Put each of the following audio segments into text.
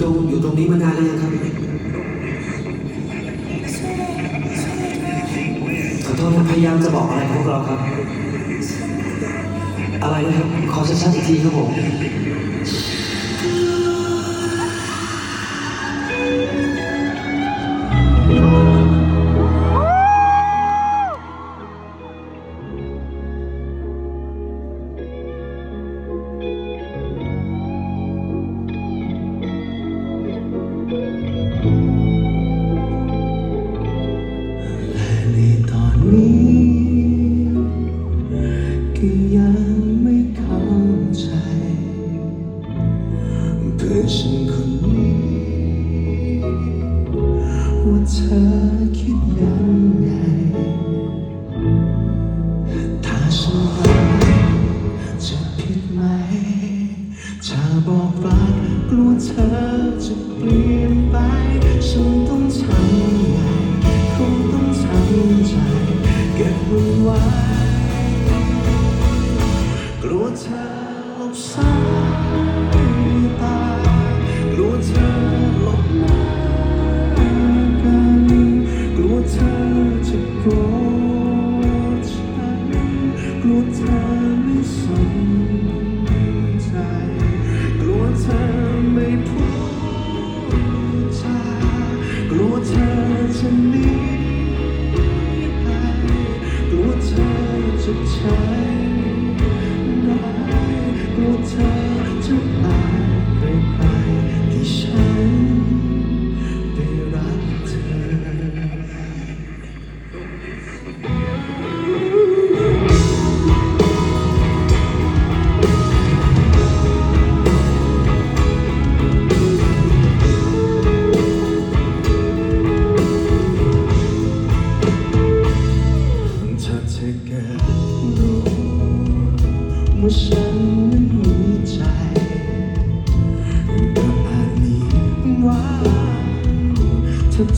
ตรงอยู่ตรงนี้มานานแล้วยังครับขอโทษพยายามจะบอกอะไรพวกเราครับ อะไรนะครับ ขอชัดๆอีกทีครับผม และในตอนนี้ก็ยังไม่เข้าใจเพื่อนฉันคนนี้ว่าเธอคิดยังไงถ้าฉันรักจะผิดไหม จะบอกรัก กลัวเธอจะเปลี่ยน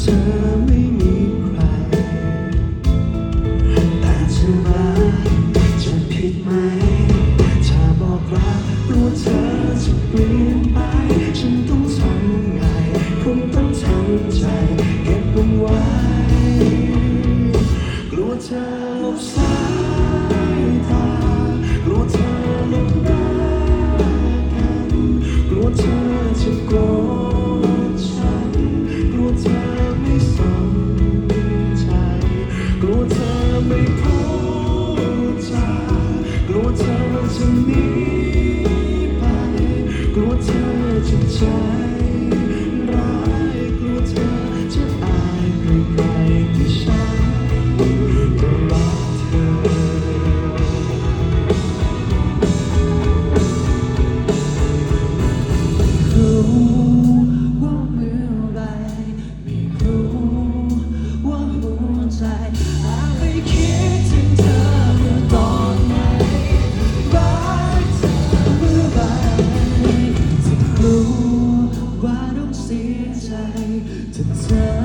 ถ้ กลัวเธอไม่พูดจากลัวเธอจะหนีไปกลัวเธอจะใจร้ time.